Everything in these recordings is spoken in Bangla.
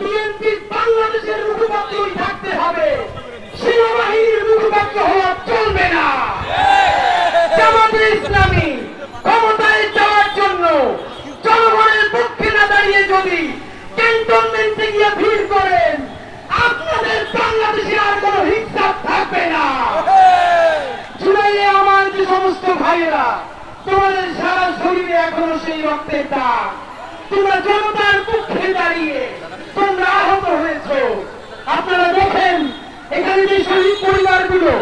বিএনপি বাংলাদেশের মুখপাত্রই থাকতে হবে। সেনাবাহিনীর মুখপাত্র হওয়া চলবে না। জামাতে ইসলামী ক্ষমতায় যাওয়ার জন্য জনগণের পক্ষে না দাঁড়িয়ে যদি ক্যান্টনমেন্টে গিয়ে ভিড় করেন, আপনাদের বাংলাদেশে আর কোনো হিসাব থাকবে না। জুলাইয়ে আমার যে সমস্ত ভাইয়েরা, তোমাদের সারা শরীরে এখনও সেই রক্তের দাগ। তোমরা জনতার পক্ষে দাঁড়িয়ে তোমরা আহত হয়েছ। আপনারা দেখেন, এখানে যে শহীদ পরিবারগুলো,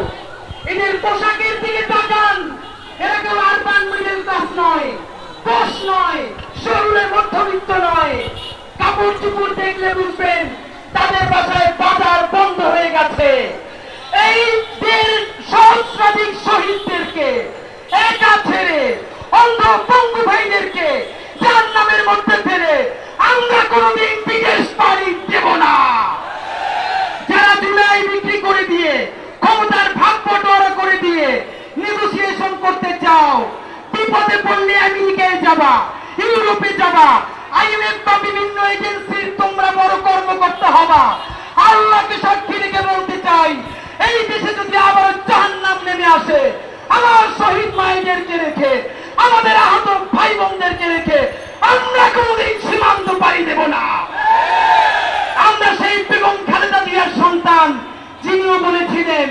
এদের পোশাকের দিকে তাকান। এরা কেউ আরবান মিডল ক্লাস নয় বস নয় শহরে মধ্যবিত্ত নয়। কাপড় চুপুর দেখলে বুঝবেন, তাদের বাসায় বাজার বন্ধ হয়ে গেছে। যাবা ইউরোপে যাবা আইএমএফ বা বিভিন্ন এজেন্সির তোমরা বড় কর্মকর্তা হবা। আল্লাহকে সাক্ষী রেখে বলতে চাই, এই দেশে যদি আবার জাহান্নাম নেমে আসে আমার শহীদ মায়েদেরকে রেখে, আমাদের আহত ভাই বোনদেরকে রেখে, আমরা কোনোদিন সীমান্ত পাড়ি দেব না। আমরা সেই বেগম খালেদা জিয়ার সন্তান, যিনিও বলেছিলেন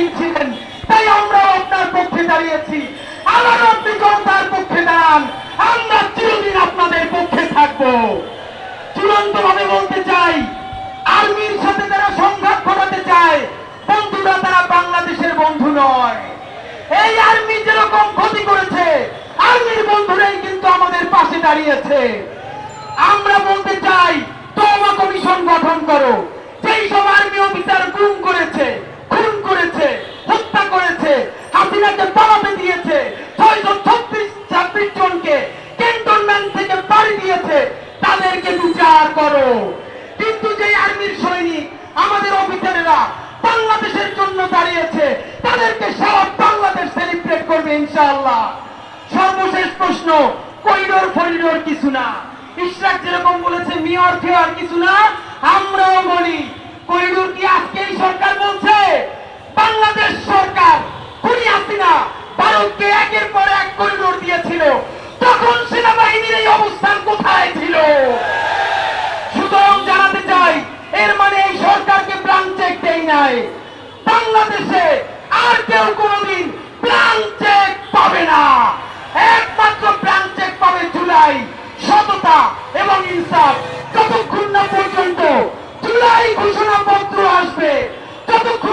দাঁড়িয়েছিলেন, তাই আমরাও আপনার পক্ষে দাঁড়িয়েছি। আবার আপনি জনতার পক্ষে দাঁড়ান, আমরা চিরদিন আপনাদের পক্ষে থাকব। চূড়ান্ত ভাবে বলতে চাই, আর্মির সাথে যারা সংঘাত ঘটাতে চায়, বন্ধুরা তারা বাংলাদেশের বন্ধু নয়। এই আর্মি যেরকম ক্ষতি করেছে, আর্মির বন্ধুরাই কিন্তু আমাদের পাশে দাঁড়িয়েছে। আমরা বলতে চাই তমা কমিশন গঠন করো। যেই সব আর্মি অফিসার গুম করেছে করো। কিন্তু যে আর্মির সৈনিক, আমাদের অফিসারেরা বাংলাদেশের জন্য দাঁড়িয়েছে, তাদেরকে সারা বাংলাদেশ সেলিব্রেট করবে ইনশাআল্লাহ। সর্বশেষ প্রশ্ন করিডোর ফরিডোর কিছু না। ইশরাক যেরকম বলেছে মিয়র ফেয়ার কিছু না আমরাও নাই। বাংলাদেশে আর কেউ কোনোদিন প্ল্যান চেক পাবে না। একমাত্র প্ল্যান চেক পাবে জুলাই সততা এবং ইনসাফ। যতক্ষণ না পর্যন্ত জুলাই ঘোষণাপত্র আসবে, ততক্ষণ